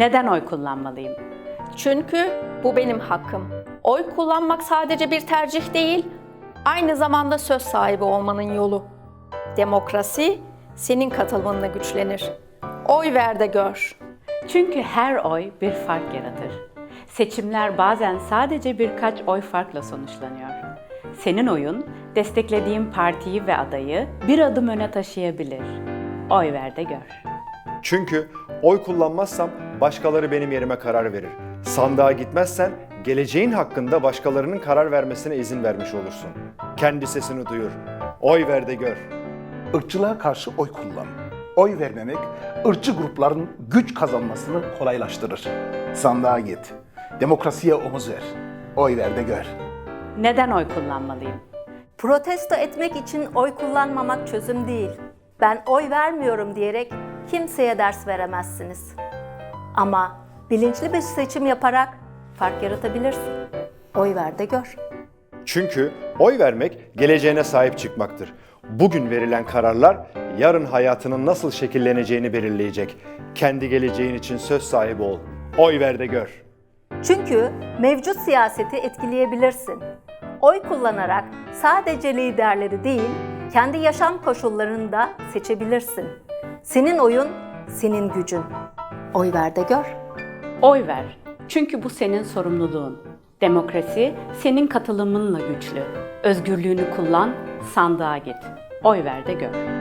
Neden oy kullanmalıyım? Çünkü bu benim hakkım. Oy kullanmak sadece bir tercih değil, aynı zamanda söz sahibi olmanın yolu. Demokrasi senin katılımınla güçlenir. Oy ver de gör. Çünkü her oy bir fark yaratır. Seçimler bazen sadece birkaç oy farkla sonuçlanıyor. Senin oyun, desteklediğin partiyi ve adayı bir adım öne taşıyabilir. Oy ver de gör. Çünkü oy kullanmazsam başkaları benim yerime karar verir. Sandığa gitmezsen geleceğin hakkında başkalarının karar vermesine izin vermiş olursun. Kendi sesini duyur. Oy ver de gör. Irkçılığa karşı oy kullan. Oy vermemek, ırkçı grupların güç kazanmasını kolaylaştırır. Sandığa git. Demokrasiye omuz ver. Oy ver de gör. Neden oy kullanmalıyım? Protesto etmek için oy kullanmamak çözüm değil. Ben oy vermiyorum diyerek kimseye ders veremezsiniz. Ama bilinçli bir seçim yaparak fark yaratabilirsin. Oy ver de gör. Çünkü oy vermek geleceğine sahip çıkmaktır. Bugün verilen kararlar yarın hayatının nasıl şekilleneceğini belirleyecek. Kendi geleceğin için söz sahibi ol. Oy ver de gör. Çünkü mevcut siyaseti etkileyebilirsin. Oy kullanarak sadece liderleri değil, kendi yaşam koşullarını da seçebilirsin. Senin oyun, senin gücün. Oy ver de gör. Oy ver. Çünkü bu senin sorumluluğun. Demokrasi senin katılımınla güçlü. Özgürlüğünü kullan, sandığa git. Oy ver de gör.